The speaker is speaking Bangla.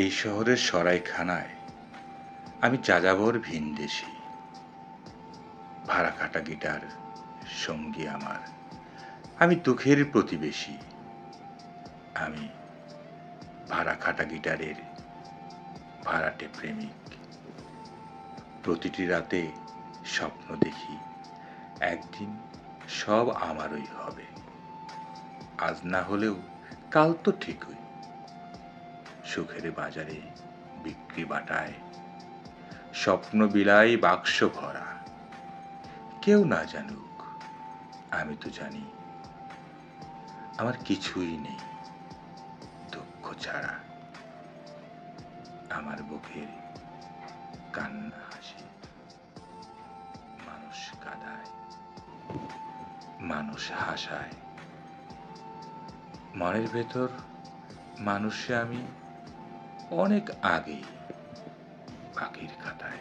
এই শহরের সরাইখানায় আমি যাযাবর ভিনদেশি ভাড়া কাটা গিটার সঙ্গী আমার। আমি দুঃখের প্রতিবেশী। আমি ভাড়া খাটা গিটারের ভাড়াটে প্রেমিক। প্রতিটি রাতে স্বপ্ন দেখি, একদিন সব আমারই হবে। আজ না হলেও কাল তো ঠিকই। সুখের বাজারে বিক্রি বাটায়। স্বপ্ন বিলাই বাক্স ভরা। কেউ না জানুক, আমি তো জানি। আমার কিছুই নেই দুঃখ ছাড়া। আমার বুকের কান্না হাসি মানুষ কাঁদায়, মানুষ হাসায়। মনের ভেতর মানুষে আমি অনেক আগেই পাখির খাতায়।